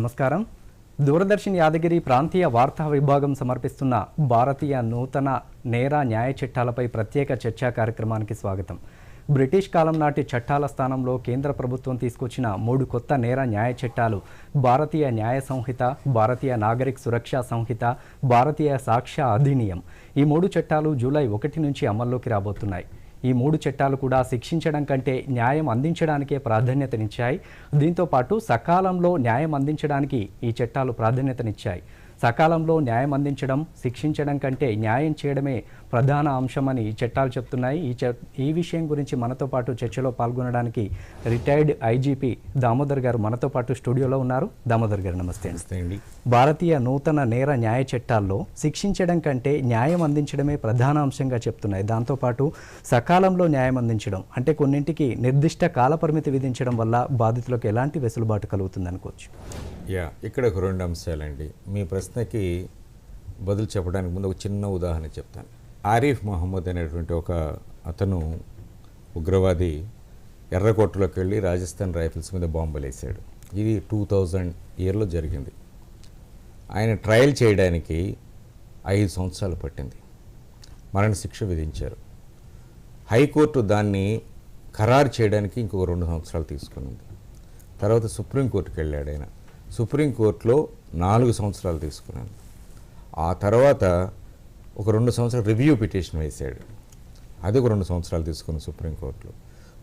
నమస్కారం. దూరదర్శన్ యాదగిరి ప్రాంతీయ వార్తా విభాగం సమర్పిస్తున్న భారతీయ నూతన నేర న్యాయ చట్టాలపై ప్రత్యేక చర్చా కార్యక్రమానికి స్వాగతం. బ్రిటిష్ కాలం నాటి చట్టాల స్థానంలో కేంద్ర ప్రభుత్వం తీసుకొచ్చిన మూడు కొత్త నేర న్యాయ చట్టాలు భారతీయ న్యాయ సంహిత భారతీయ నాగరిక సురక్షా సంహిత భారతీయ సాక్ష్య అధినియం. ఈ మూడు చట్టాలు జూలై ఒకటి నుంచి అమల్లోకి రాబోతున్నాయి. ఈ మూడు చట్టాలు కూడా శిక్షించడం కంటే న్యాయం అందించడానికే ప్రాధాన్యతనిచ్చాయి. దీంతో పాటు సకాలంలో న్యాయం అందించడానికి ఈ చట్టాలు ప్రాధాన్యతనిచ్చాయి. సకాలంలో న్యాయం అందించడం శిక్షించడం కంటే న్యాయం చేయడమే ప్రధాన అంశమని చట్టాలు చెప్తున్నాయి. ఈ ఈ విషయం గురించి మనతో పాటు చర్చలో పాల్గొనడానికి రిటైర్డ్ ఐజీపీ దామోదర్ గారు మనతో పాటు స్టూడియోలో ఉన్నారు. దామోదర్ గారు నమస్తే అండి. భారతీయ నూతన నేర న్యాయ చట్టాల్లో శిక్షించడం కంటే న్యాయం అందించడమే ప్రధాన అంశంగా చెప్తున్నాయి. దాంతోపాటు సకాలంలో న్యాయం అందించడం అంటే కొన్నింటికి నిర్దిష్ట కాలపరిమితి విధించడం వల్ల బాధితులకు ఎలాంటి వెసులుబాటు కలుగుతుంది అనుకోవచ్చు? యా ఇక్కడ ఒక రెండు అంశాలండి. మీ ప్రశ్నకి బదులు చెప్పడానికి ముందు ఒక చిన్న ఉదాహరణ చెప్తాను. ఆరిఫ్ మహమ్మద్ అనేటువంటి ఒక అతను ఉగ్రవాది ఎర్రకోటలోకి వెళ్ళి రాజస్థాన్ రైఫిల్స్ మీద బాంబులు వేసాడు ఇది టూ థౌజండ్ ఇయర్లో జరిగింది. ఆయన ట్రయల్ చేయడానికి ఐదు సంవత్సరాలు పట్టింది. మరణశిక్ష విధించారు. హైకోర్టు దాన్ని ఖరారు చేయడానికి ఇంకొక రెండు సంవత్సరాలు తీసుకునింది తర్వాత సుప్రీంకోర్టుకి వెళ్ళాడు ఆయన. సుప్రీంకోర్టులో నాలుగు సంవత్సరాలు తీసుకున్నాను ఆ తర్వాత ఒక రెండు సంవత్సరాలు రివ్యూ పిటిషన్ వేశాడు. అది ఒక రెండు సంవత్సరాలు తీసుకుంది సుప్రీంకోర్టులో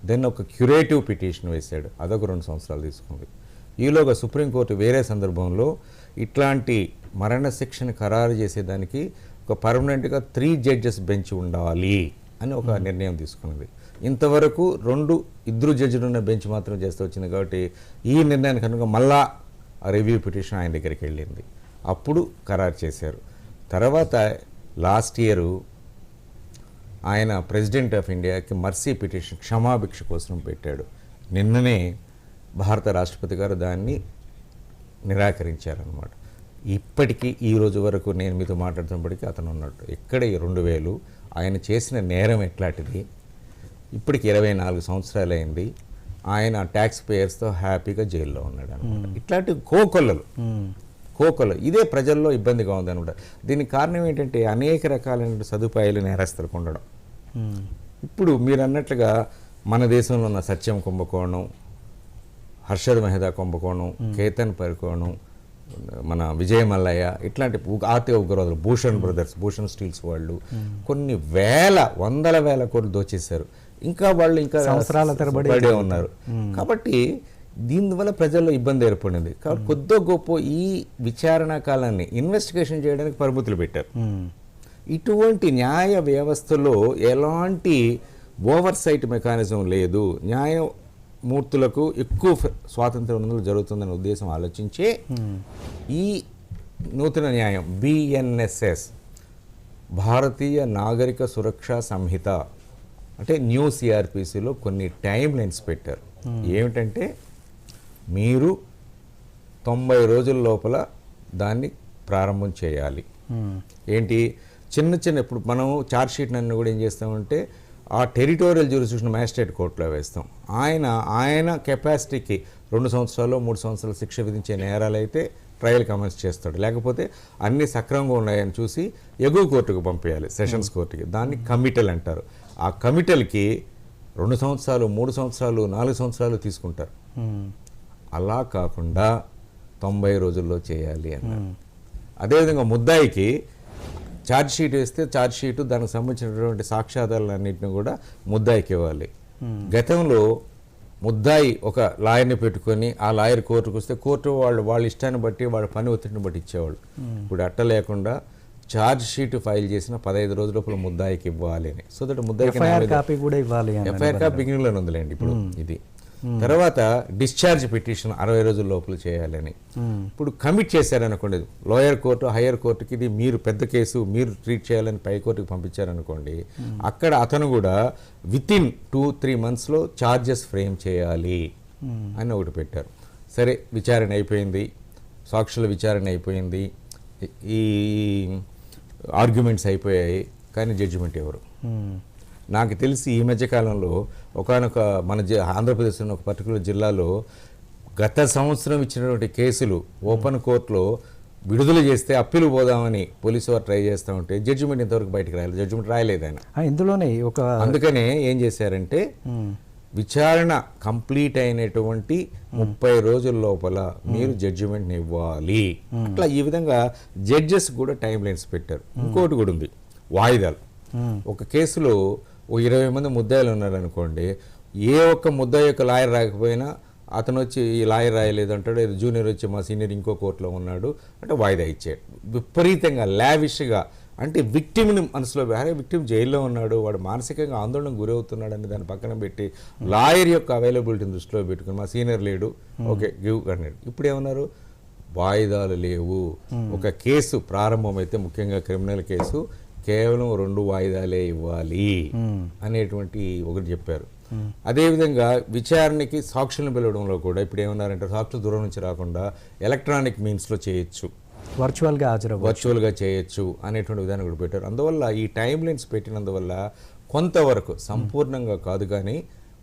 దెన్ ఒక క్యురేటివ్ పిటిషన్ వేశాడు. అదొక రెండు సంవత్సరాలు తీసుకుంది. ఈలోగా సుప్రీంకోర్టు వేరే సందర్భంలో ఇట్లాంటి మరణశిక్షను ఖరారు చేసేదానికి ఒక పర్మనెంట్గా త్రీ జడ్జెస్ బెంచ్ ఉండాలి అని ఒక నిర్ణయం తీసుకున్నది. ఇంతవరకు రెండు ఇద్దరు జడ్జిలు ఉన్న బెంచ్ మాత్రం చేస్తూ వచ్చింది కాబట్టి ఈ నిర్ణయానికి కనుక మళ్ళా ఆ రివ్యూ పిటిషన్ ఆయన దగ్గరికి వెళ్ళింది. అప్పుడు ఖరారు చేశారు. తర్వాత లాస్ట్ ఇయరు ఆయన ప్రెసిడెంట్ ఆఫ్ ఇండియాకి మర్సీ పిటిషన్ క్షమాభిక్ష కోసం పెట్టాడు. నిన్ననే భారత రాష్ట్రపతి గారు దాన్ని నిరాకరించారనమాట ఇప్పటికీ ఈ రోజు వరకు నేను మీతో మాట్లాడుతున్నప్పటికీ అతను ఉన్నట్టు ఎక్కడ ఈ రెండు వేలు? ఆయన చేసిన నేరం ఎట్లాంటిది? ఇప్పటికి ఇరవై నాలుగు సంవత్సరాలు అయింది. ఆయన ట్యాక్స్ పేయర్స్తో హ్యాపీగా జైల్లో ఉన్నాడు అనమాట ఇట్లాంటి కోకొల్లలు. కోకొల్ల ఇదే ప్రజల్లో ఇబ్బందిగా ఉందన్నమాట దీనికి కారణం ఏంటంటే అనేక రకాలైన సదుపాయాలు నేరస్తులకు ఉండడం. ఇప్పుడు మీరు అన్నట్లుగా మన దేశంలో ఉన్న సత్యం కుంభకోణం హర్షద్ మెహదా కుంభకోణం కేతన్ పరికోణం మన విజయ మల్లయ్య ఇట్లాంటి ఆర్థిక ఉగ్రవాదులు భూషణ్ బ్రదర్స్ భూషణ్ స్టీల్స్ వాళ్ళు కొన్ని వేల వందల వేల కోట్లు దోచేశారు. ఇంకా వాళ్ళు ఇంకా సంవత్సరాల తరబడి ఉన్నారు. కాబట్టి దీనివల్ల ప్రజల్లో ఇబ్బంది ఏర్పడింది. కాబట్టి కొద్దో గొప్ప ఈ విచారణ కాలాన్ని ఇన్వెస్టిగేషన్ చేయడానికి పరిమితులు పెట్టారు. ఇటువంటి న్యాయ వ్యవస్థలో ఎలాంటి ఓవర్ సైట్ మెకానిజం లేదు న్యాయమూర్తులకు ఎక్కువ స్వాతంత్రం ఉన్నందుకు జరుగుతుందనే ఉద్దేశం ఆలోచించే ఈ నూతన న్యాయం బిఎన్ఎస్ఎస్ భారతీయ నాగరిక సురక్షా సంహిత అంటే న్యూ సిఆర్పిసిలో కొన్ని టైం లైన్స్ పెట్టారు ఏమిటంటే మీరు తొంభై రోజుల లోపల దాన్ని ప్రారంభం చేయాలి. ఏంటి? చిన్న చిన్న ఇప్పుడు మనం ఛార్జ్ షీట్ అన్ని కూడా ఏం చేస్తామంటే ఆ టెరిటోరియల్ జ్యూరిస్డిక్షన్ మ్యాజిస్ట్రేట్ కోర్టులో వేస్తాం. ఆయన ఆయన కెపాసిటీకి రెండు సంవత్సరాలు మూడు సంవత్సరాలు శిక్ష విధించే నేరాలు అయితే ట్రయల్ కమెంట్స్ చేస్తాడు. లేకపోతే అన్ని సక్రమంగా ఉన్నాయని చూసి ఎగువ కోర్టుకు పంపించాలి సెషన్స్ కోర్టుకి. దాన్ని కమిటల్ అంటారు. ఆ కమిటల్కి రెండు సంవత్సరాలు మూడు సంవత్సరాలు నాలుగు సంవత్సరాలు తీసుకుంటారు. అలా కాకుండా తొంభై రోజుల్లో చేయాలి అన్నారు అదేవిధంగా ముద్దాయికి ఛార్జ్ షీట్ వేస్తే ఛార్జ్ షీట్ దానికి సంబంధించినటువంటి సాక్ష్యాధారాలన్నింటినీ కూడా ముద్దాయికి ఇవ్వాలి. గతంలో ముద్దాయి ఒక లాయర్ని పెట్టుకొని ఆ లాయర్ కోర్టుకు వస్తే కోర్టు వాళ్ళు వాళ్ళ ఇష్టాన్ని బట్టి వాళ్ళ పని ఒత్తిడిని బట్టి ఇచ్చేవాళ్ళు. ఇప్పుడు అట్ట లేకుండా ఛార్జ్ షీట్ ఫైల్ చేసిన పదహైదు రోజుల లోపల ముద్దాయికి ఇవ్వాలి అని. సో దట్ ముద్దాయికి ఎఫ్ఐఆర్ కాపీ కూడా ఇవ్వాలి ఎఫ్ఐఆర్ కాపీ బిగినింగ్లోనే ఉందిలేండి ఇప్పుడు ఇది. తర్వాత డిశ్చార్జ్ పిటిషన్ అరవై రోజుల లోపల చేయాలని. ఇప్పుడు కమిట్ చేశారనుకోండి లోయర్ కోర్టు హయ్యర్ కోర్టుకి ఇది మీరు పెద్ద కేసు మీరు ట్రీట్ చేయాలని పై కోర్టుకి పంపించారనుకోండి అక్కడ అతను కూడా విత్ ఇన్ టూ త్రీ మంత్స్లో ఛార్జెస్ ఫ్రేమ్ చేయాలి అని ఒకటి పెట్టారు. సరే విచారణ అయిపోయింది సాక్షుల విచారణ అయిపోయింది ఈ ఆర్గ్యుమెంట్స్ అయిపోయాయి కానీ జడ్జిమెంట్ ఎవరు? నాకు తెలిసి ఈ మధ్య కాలంలో ఒకనొక మన జి ఆంధ్రప్రదేశ్లోని ఒక పర్టికులర్ జిల్లాలో గత సంవత్సరం ఇచ్చినటువంటి కేసులు ఓపెన్ కోర్టులో విడుదల చేస్తే అప్పీలు పోదామని పోలీసు వారు ట్రై చేస్తూ ఉంటే జడ్జిమెంట్ ఇంతవరకు బయటకు రాయలేదు జడ్జిమెంట్ రాయలేదు ఆయన. ఇందులోనే ఒక అందుకనే ఏం చేశారంటే విచారణ కంప్లీట్ అయినటువంటి ముప్పై రోజుల లోపల మీరు జడ్జిమెంట్ ఇవ్వాలి. అట్లా ఈ విధంగా జడ్జెస్ కూడా టైం లైన్స్ పెట్టారు ఇంకోటి కూడా ఉంది. వాయిదాలు. ఒక కేసులో ఓ ఇరవై మంది ముద్దాయిలు ఉన్నారనుకోండి ఏ ఒక్క ముద్దాయి యొక్క లాయర్ రాకపోయినా అతను వచ్చి ఈ లాయర్ రాయలేదు అంటాడు జూనియర్ వచ్చి మా సీనియర్ ఇంకో కోర్టులో ఉన్నాడు అంటే వాయిదా ఇచ్చాడు విపరీతంగా లావిష్గా అంటే విక్టిమ్ని మనసులో అరే విక్టిమ్ జైల్లో ఉన్నాడు వాడు మానసికంగా ఆందోళనకు గురవుతున్నాడు అని దాన్ని పక్కన పెట్టి లాయర్ యొక్క అవైలబిలిటీని దృష్టిలో పెట్టుకుని మా సీనియర్ లేడు ఓకే గివ్ అన్నాడు. ఇప్పుడు ఏమన్నారు వాయిదాలు లేవు. ఒక కేసు ప్రారంభమైతే ముఖ్యంగా క్రిమినల్ కేసు కేవలం రెండు వాయిదాలే ఇవ్వాలి అనేటువంటి ఒకటి చెప్పారు. అదేవిధంగా విచారణకి సాక్షులను పిలవడంలో కూడా ఇప్పుడు ఏమన్నారంటే సాక్షులు దూరం నుంచి రాకుండా ఎలక్ట్రానిక్ మీన్స్లో చేయొచ్చు. వర్చువల్గా హాజరవ్వ వర్చువల్గా చేయొచ్చు అనేటువంటి విధానం కూడా పెట్టారు. అందువల్ల ఈ టైం లైన్స్ పెట్టినందువల్ల కొంతవరకు సంపూర్ణంగా కాదు కానీ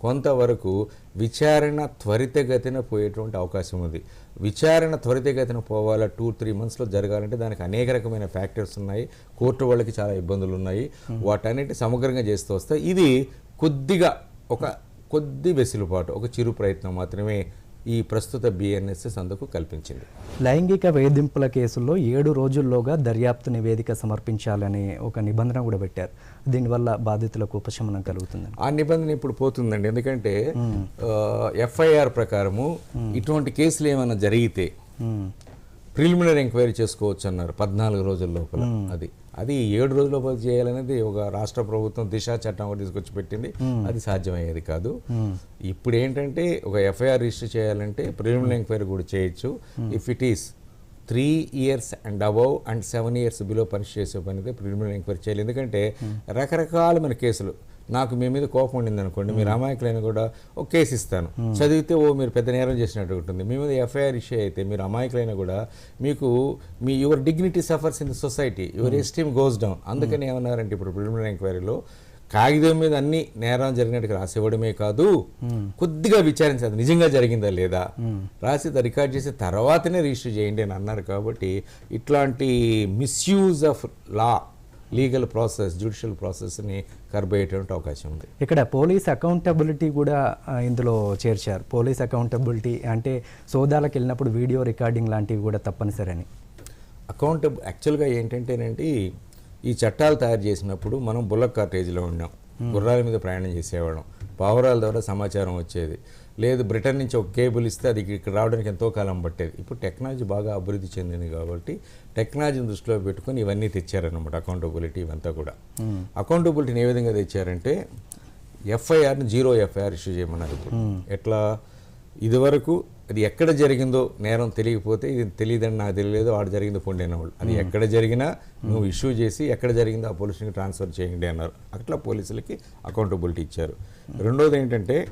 కొంతవరకు విచారణ త్వరితగతిన పోయేటువంటి అవకాశం ఉంది. విచారణ త్వరితగతిన పోవాలా టూ త్రీ మంత్స్లో జరగాలంటే దానికి అనేక రకమైన ఫ్యాక్టర్స్ ఉన్నాయి. కోర్టు వాళ్ళకి చాలా ఇబ్బందులు ఉన్నాయి. వాటన్నిటి సమగ్రంగా చేస్తూ వస్తే ఇది కొద్దిగా ఒక కొద్ది వెసులుబాటు ఒక చిరు ప్రయత్నం మాత్రమే ఈ ప్రస్తుత బిఎన్ఎస్ఎస్ అందుకు కల్పించింది. లైంగిక వేధింపుల కేసుల్లో ఏడు రోజుల్లోగా దర్యాప్తు నివేదిక సమర్పించాలనే ఒక నిబంధన కూడా పెట్టారు. దీనివల్ల బాధితులకు ఉపశమనం కలుగుతుంది. ఆ నిబంధన ఇప్పుడు పోతుందండి. ఎందుకంటే ఎఫ్ఐఆర్ ప్రకారము ఇటువంటి కేసులు ఏమైనా జరిగితే ప్రిలిమినరీ ఎంక్వైరీ చేసుకోవచ్చు అన్నారు పద్నాలుగు రోజుల లోపల అది. అది ఏడు రోజుల లోపల చేయాలనేది ఒక రాష్ట్ర ప్రభుత్వం దిశ చట్టం ఒకటి తీసుకొచ్చి పెట్టింది. అది సాధ్యమయ్యేది కాదు. ఇప్పుడు ఏంటంటే ఒక ఎఫ్ఐఆర్ రిజిస్టర్ చేయాలంటే ప్రిలిమినరీ ఎంక్వైరీ కూడా చేయొచ్చు. If it is three years and above and seven years below punish చేసే పని అయితే ప్రిలిమినరీ ఎంక్వైరీ చేయాలి. ఎందుకంటే రకరకాలమైన కేసులు. నాకు మీ మీద కోపం ఉండింది అనుకోండి మీరు అమాయకులైన కూడా ఒక కేసు ఇస్తాను. చదివితే ఓ మీరు పెద్ద నేరం చేసినట్టు ఉంటుంది. మీ మీద ఎఫ్ఐఆర్ ఇష్యూ అయితే మీరు అమాయకులైన కూడా మీకు మీ your dignity suffers in the society your esteem goes down. అందుకని ఏమన్నారంటే ఇప్పుడు ప్రిలిమినరీ ఎంక్వైరీలో కాగితం మీద అన్ని నేరం జరిగినట్టుగా రాసివ్వడమే కాదు కొద్దిగా విచారించాలి నిజంగా జరిగిందా లేదా? రాసి దా- రికార్డ్ చేసి తర్వాతనే రిజిస్టర్ చేయండి అని అన్నారు కాబట్టి ఇట్లాంటి misuse of law legal process judicial ప్రాసెస్ని కర్బయ్యేటువంటి అవకాశం ఉంది. ఇక్కడ పోలీస్ అకౌంటబిలిటీ కూడా ఇందులో చేర్చారు. పోలీస్ అకౌంటబిలిటీ అంటే సోదాలకు వెళ్ళినప్పుడు వీడియో రికార్డింగ్ లాంటివి కూడా తప్పనిసరి అని అకౌంట్ యాక్చువల్గా ఏంటంటేనండి ఈ చట్టాలు తయారు చేసినప్పుడు మనం బుల్లక్ కార్టేజీలో ఉన్నాం. గుర్రాల మీద ప్రయాణం చేసేవాళ్ళం. పావురాల ద్వారా సమాచారం వచ్చేది. లేదు బ్రిటన్ నుంచి ఒక కేబుల్ ఇస్తే అది ఇక్కడ రావడానికి ఎంతో కాలం పట్టేది. ఇప్పుడు టెక్నాలజీ బాగా అభివృద్ధి చెందింది కాబట్టి టెక్నాలజీని దృష్టిలో పెట్టుకొని ఇవన్నీ తెచ్చారనమాట అకౌంటబిలిటీ ఇవంతా కూడా. అకౌంటబిలిటీని ఏ విధంగా తెచ్చారంటే ఎఫ్ఐఆర్ని జీరో ఎఫ్ఐఆర్ ఇష్యూ చేయమన్నారు ఇప్పుడు. ఎట్లా? ఇదివరకు అది ఎక్కడ జరిగిందో నేరం తెలియకపోతే ఇది తెలియదని నాకు తెలియలేదు వాడు జరిగింది పొండి అనేవాళ్ళు. అది ఎక్కడ జరిగినా నువ్వు ఇష్యూ చేసి ఎక్కడ జరిగిందో ఆ పోలీసులకి ట్రాన్స్ఫర్ చేయండి అన్నారు. అట్లా పోలీసులకి అకౌంటబిలిటీ ఇచ్చారు. రెండోది ఏంటంటే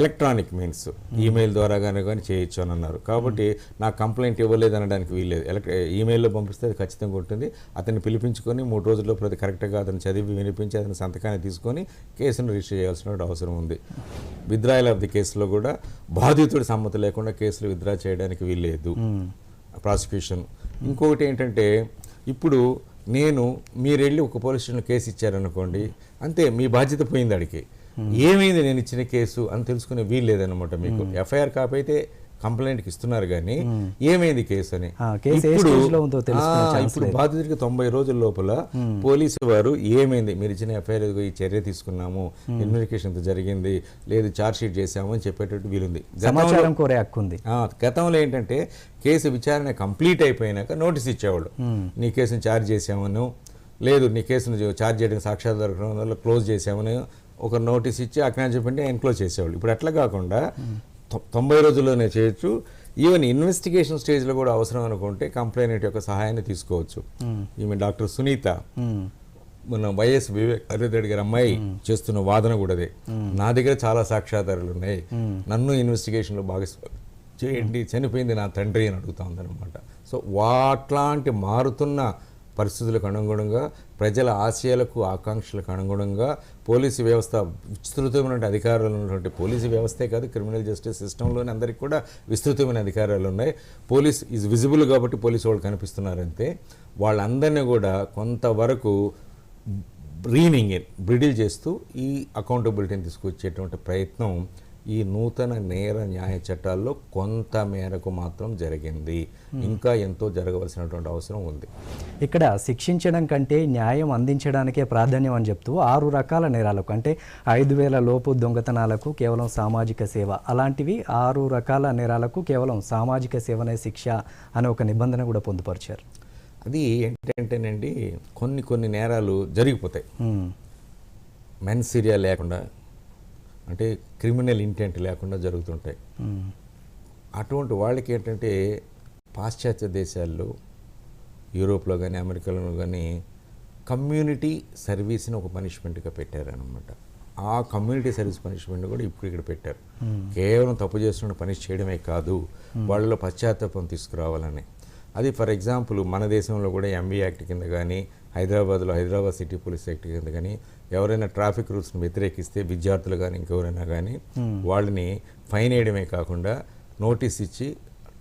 ఎలక్ట్రానిక్ మీన్స్ ఈమెయిల్ ద్వారా కానీ కానీ చేయొచ్చు అని అన్నారు. కాబట్టి నాకు కంప్లైంట్ ఇవ్వలేదు అనడానికి వీల్లేదు. ఎలక్ట్ ఈమెయిల్లో పంపిస్తే అది ఖచ్చితంగా ఉంటుంది. అతన్ని పిలిపించుకొని మూడు రోజుల్లో ప్రతి కరెక్ట్గా అతను చదివి వినిపించి అతని సంతకాన్ని తీసుకొని కేసును రిజిస్టర్ చేయాల్సిన అవసరం ఉంది. విత్డ్రాయల్ ఆఫ్ ది కేసులో కూడా బాధితుడి సమ్మతి లేకుండా కేసులు విత్డ్రా చేయడానికి వీల్లేదు. ప్రాసిక్యూషన్. ఇంకొకటి ఏంటంటే ఇప్పుడు నేను మీరు వెళ్ళి ఒక పోలీస్ స్టేషన్లో కేసు ఇచ్చారనుకోండి అంతే మీ బాధ్యత పోయింది అడిగి ఏమైంది నేను ఇచ్చిన కేసు అని తెలుసుకునే వీలు లేదనమాట మీకు. ఎఫ్ఐఆర్ కాపీ అయితే కంప్లైంట్కి ఇస్తున్నారు కానీ ఏమైంది కేసు అని? ఇప్పుడు బాధితుడికి తొంభై రోజుల లోపల పోలీసు వారు ఏమైంది? మీరు ఇచ్చిన ఎఫ్ఐఆర్ ఈ చర్య తీసుకున్నాము ఇన్వెస్టిగేషన్ జరిగింది లేదు ఛార్జ్ షీట్ చేశాము అని చెప్పేటట్టు వీలుంది. కోరే హక్కు ఉంది. గతంలో ఏంటంటే కేసు విచారణ కంప్లీట్ అయిపోయినాక నోటీస్ ఇచ్చేవాళ్ళు. నీ కేసుని ఛార్జ్ చేసామను లేదు నీ కేసును ఛార్జ్ చేయడానికి సాక్ష్యాలు దొరకడం వల్ల క్లోజ్ చేసామని ఒక నోటీస్ ఇచ్చి అక్కడ చెప్పండి ఎన్క్లోజ్ చేసేవాళ్ళు. ఇప్పుడు అట్లా కాకుండా తొంభై రోజుల్లోనే చేయొచ్చు. ఈవెన్ ఇన్వెస్టిగేషన్ స్టేజ్లో కూడా అవసరం అనుకుంటే కంప్లైంట్ యొక్క సహాయాన్ని తీసుకోవచ్చు. ఈమె డాక్టర్ సునీత. ఉమ్, మన వైఎస్ వివేక్ రెడ్డి గారి అమ్మాయి చేస్తున్న వాదన కూడా అదే. నా దగ్గర చాలా సాక్ష్యాధారాలు ఉన్నాయి. నన్ను ఇన్వెస్టిగేషన్లో భాగస్వామి చేయండి చనిపోయింది నా తండ్రి అని అడుగుతా ఉందన్నమాట. సో వాట్లాంటి మారుతున్న పరిస్థితులకు అనుగుణంగా ప్రజల ఆశయాలకు ఆకాంక్షలకు అనుగుణంగా పోలీసు వ్యవస్థ విస్తృతమైనటువంటి అధికారాలు ఉన్నటువంటి పోలీసు వ్యవస్థే కాదు క్రిమినల్ జస్టిస్ సిస్టంలోనే అందరికీ కూడా విస్తృతమైన అధికారాలు ఉన్నాయి. పోలీస్ ఈజ్ విజిబుల్ కాబట్టి పోలీసు వాళ్ళు కనిపిస్తున్నారంతే. వాళ్ళందరినీ కూడా కొంతవరకు రీనింగ్ ఇన్ బ్రిడిల్ చేస్తూ ఈ అకౌంటబిలిటీని తీసుకొచ్చేటువంటి ప్రయత్నం ఈ నూతన నేర న్యాయ చట్టాల్లో కొంత మేరకు మాత్రం జరిగింది. ఇంకా ఎంతో జరగవలసినటువంటి అవసరం ఉంది. ఇక్కడ శిక్షించడం కంటే న్యాయం అందించడానికే ప్రాధాన్యం అని చెప్తూ ఆరు రకాల నేరాలకు అంటే ఐదు వేల లోపు దొంగతనాలకు కేవలం సామాజిక సేవ అలాంటివి ఆరు రకాల నేరాలకు కేవలం సామాజిక సేవనే శిక్ష అనే ఒక నిబంధన కూడా పొందుపరిచారు. అది ఏంటంటేనండి కొన్ని కొన్ని నేరాలు జరిగిపోతాయి. ఉమ్, మెన్ సిరియా లేకుండా అంటే క్రిమినల్ ఇంటెంట్ లేకుండా జరుగుతుంటాయి. ఉమ్, అటువంటి వాళ్ళకి ఏంటంటే పాశ్చాత్య దేశాల్లో యూరోప్లో కానీ అమెరికాలో కానీ కమ్యూనిటీ సర్వీస్ని ఒక పనిష్మెంట్గా పెట్టారనమాట ఆ కమ్యూనిటీ సర్వీస్ పనిష్మెంట్ కూడా ఇప్పుడు ఇక్కడ పెట్టారు. కేవలం తప్పు చేస్తున్న పనిష్ చేయడమే కాదు వాళ్ళలో పశ్చాత్తాపం తీసుకురావాలని. అది ఫర్ ఎగ్జాంపుల్ మన దేశంలో కూడా ఎంబీ యాక్ట్ కింద కానీ హైదరాబాద్లో హైదరాబాద్ సిటీ పోలీస్ యాక్ట్ కింద కానీ ఎవరైనా ట్రాఫిక్ రూల్స్ని వ్యతిరేకిస్తే విద్యార్థులు కానీ ఇంకెవరైనా కానీ వాళ్ళని ఫైన్ వేయడమే కాకుండా నోటీస్ ఇచ్చి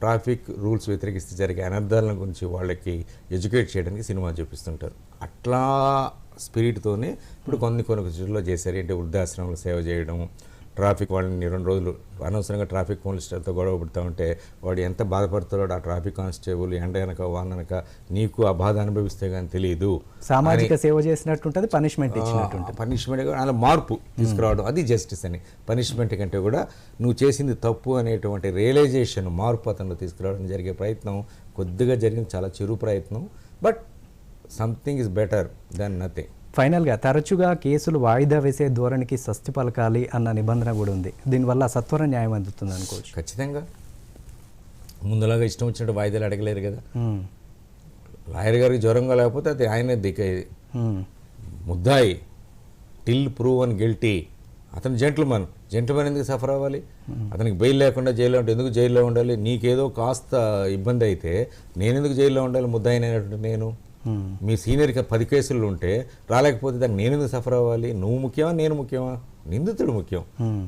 ట్రాఫిక్ రూల్స్ వ్యతిరేకిస్తే జరిగే అనర్థాల గురించి వాళ్ళకి ఎడ్యుకేట్ చేయడానికి సినిమా చూపిస్తుంటారు. అట్లా స్పిరిట్తోనే ఇప్పుడు కొన్ని కొన్ని చోట్ల చేశారు. అంటే వృద్ధాశ్రమంలో సేవ చేయడం ట్రాఫిక్ వాళ్ళని రెండు రోజులు అనవసరంగా ట్రాఫిక్ పోలీసులతో గొడవ పడుతూ ఉంటే వాడు ఎంత బాధపడుతున్నాడో ఆ ట్రాఫిక్ కానిస్టేబుల్ ఎండ వెనక వాననక నీకు ఆ బాధ అనుభవిస్తే కానీ తెలియదు సామాజిక సేవ చేసినట్టుంటది పనిష్మెంట్ ఇచ్చినట్టు పనిష్మెంట్ అలా మార్పు తీసుకురావడం అది జస్టిస్ అని. పనిష్మెంట్ కంటే కూడా నువ్వు చేసింది తప్పు అనేటువంటి రియలైజేషన్ మార్పు అతను తీసుకురావడం జరిగే ప్రయత్నం కొద్దిగా జరిగింది చాలా చిరు ప్రయత్నం. But something is better than nothing ఫైనల్గా తరచుగా కేసులు వాయిదా వేసే ధోరణికి స్వస్తి పలకాలి అన్న నిబంధన కూడా ఉంది. దీనివల్ల సత్వర న్యాయం అందుతుంది అనుకోవచ్చు. ఖచ్చితంగా. ముందులాగా ఇష్టం వచ్చినట్టు వాయిదాలు అడగలేరు కదా. లాయర్ గారికి జ్వరంగా లేకపోతే అది ఆయనే ఉమ్, ముద్దాయి. టిల్ ప్రూవ్ అని గిల్టీ. అతను జెంట్ల్మన్. జెంట్ల్మన్ ఎందుకు సఫర్ అవ్వాలి? అతనికి బెయిల్ లేకుండా జైల్లో ఉంటే ఎందుకు జైల్లో ఉండాలి? నీకేదో కాస్త ఇబ్బంది అయితే నేను ఎందుకు జైల్లో ఉండాలి ముద్దాయినటువంటి నేను? మీ సీనియర్కి పది కేసులు ఉంటే రాలేకపోతే దానికి నేను ఎందుకు సఫర్ అవ్వాలి? నువ్వు ముఖ్యమా? నేను ముఖ్యమా? నిందితుడు ముఖ్యం.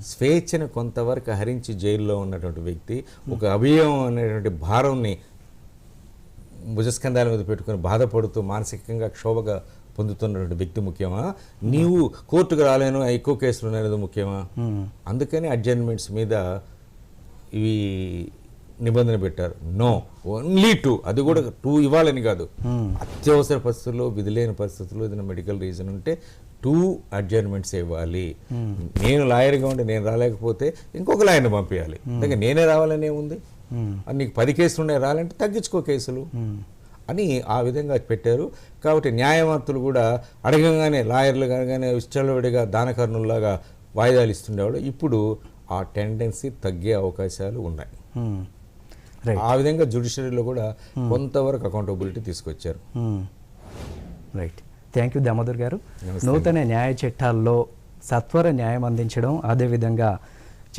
స్వేచ్ఛను కొంతవరకు హరించి జైల్లో ఉన్నటువంటి వ్యక్తి ఒక అభయం అనేటువంటి భారంని భుజస్కంధాల మీద పెట్టుకొని బాధపడుతూ మానసికంగా క్షోభగా పొందుతున్నటువంటి వ్యక్తి ముఖ్యమా? నీవు కోర్టుకు రాలేను ఎక్కువ కేసులు అనేది ముఖ్యమా? అందుకని అడ్జర్న్మెంట్స్ మీద ఇవి నిబంధన పెట్టారు. నో ఓన్లీ టూ అది కూడా టూ ఇవ్వాలని కాదు. అత్యవసర పరిస్థితుల్లో విధిలేని పరిస్థితుల్లో ఏదైనా మెడికల్ రీజన్ ఉంటే టూ అడ్జర్న్మెంట్స్ ఇవ్వాలి. నేను లాయర్గా ఉండి నేను రాలేకపోతే ఇంకొక లాయర్ని పంపించాలి అందుకే నేనే రావాలని అది నీకు పది కేసులు ఉన్నాయి రాలంటే తగ్గించుకో కేసులు. అని ఆ విధంగా పెట్టారు. కాబట్టి న్యాయమూర్తులు కూడా అడగంగానే లాయర్లు కానీ విచ్చలవిడిగా దానకర్ణుల్లాగా వాయిదాలు ఇస్తుండేవాడు. ఇప్పుడు ఆ టెండెన్సీ తగ్గే అవకాశాలు ఉన్నాయి. ఆ విధంగా జ్యుడిషియరీలో కూడా కొంతవరకు అకౌంటబిలిటీ తీసుకొచ్చారు. రైట్ థ్యాంక్ యూ దామోదర్ గారు. నూతన న్యాయ చట్టాల్లో సత్వర న్యాయం అందించడం అదేవిధంగా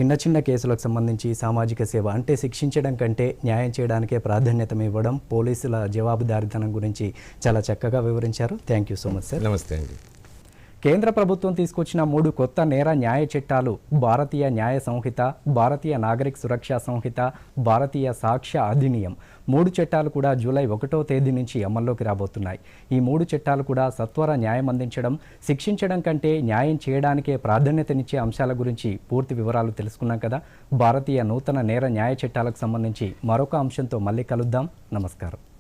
చిన్న చిన్న కేసులకు సంబంధించి సామాజిక సేవ అంటే శిక్షించడం కంటే న్యాయం చేయడానికే ప్రాధాన్యత ఇవ్వడం పోలీసుల జవాబుదారీతనం గురించి చాలా చక్కగా వివరించారు. Thank you so much sir నమస్తే అండి. కేంద్ర ప్రభుత్వం తీసుకొచ్చిన మూడు కొత్త నేర న్యాయ చట్టాలు భారతీయ న్యాయ సంహిత భారతీయ నాగరిక సురక్షా సంహిత భారతీయ సాక్ష్య అధినియం. మూడు చట్టాలు కూడా జూలై ఒకటో తేదీ నుంచి అమల్లోకి రాబోతున్నాయి. ఈ మూడు చట్టాలు కూడా సత్వర న్యాయం అందించడం శిక్షించడం కంటే న్యాయం చేయడానికే ప్రాధాన్యతనిచ్చే అంశాల గురించి పూర్తి వివరాలు తెలుసుకున్నాం కదా. భారతీయ నూతన నేర న్యాయ చట్టాలకు సంబంధించి మరొక అంశంతో మళ్ళీ కలుద్దాం. నమస్కారం.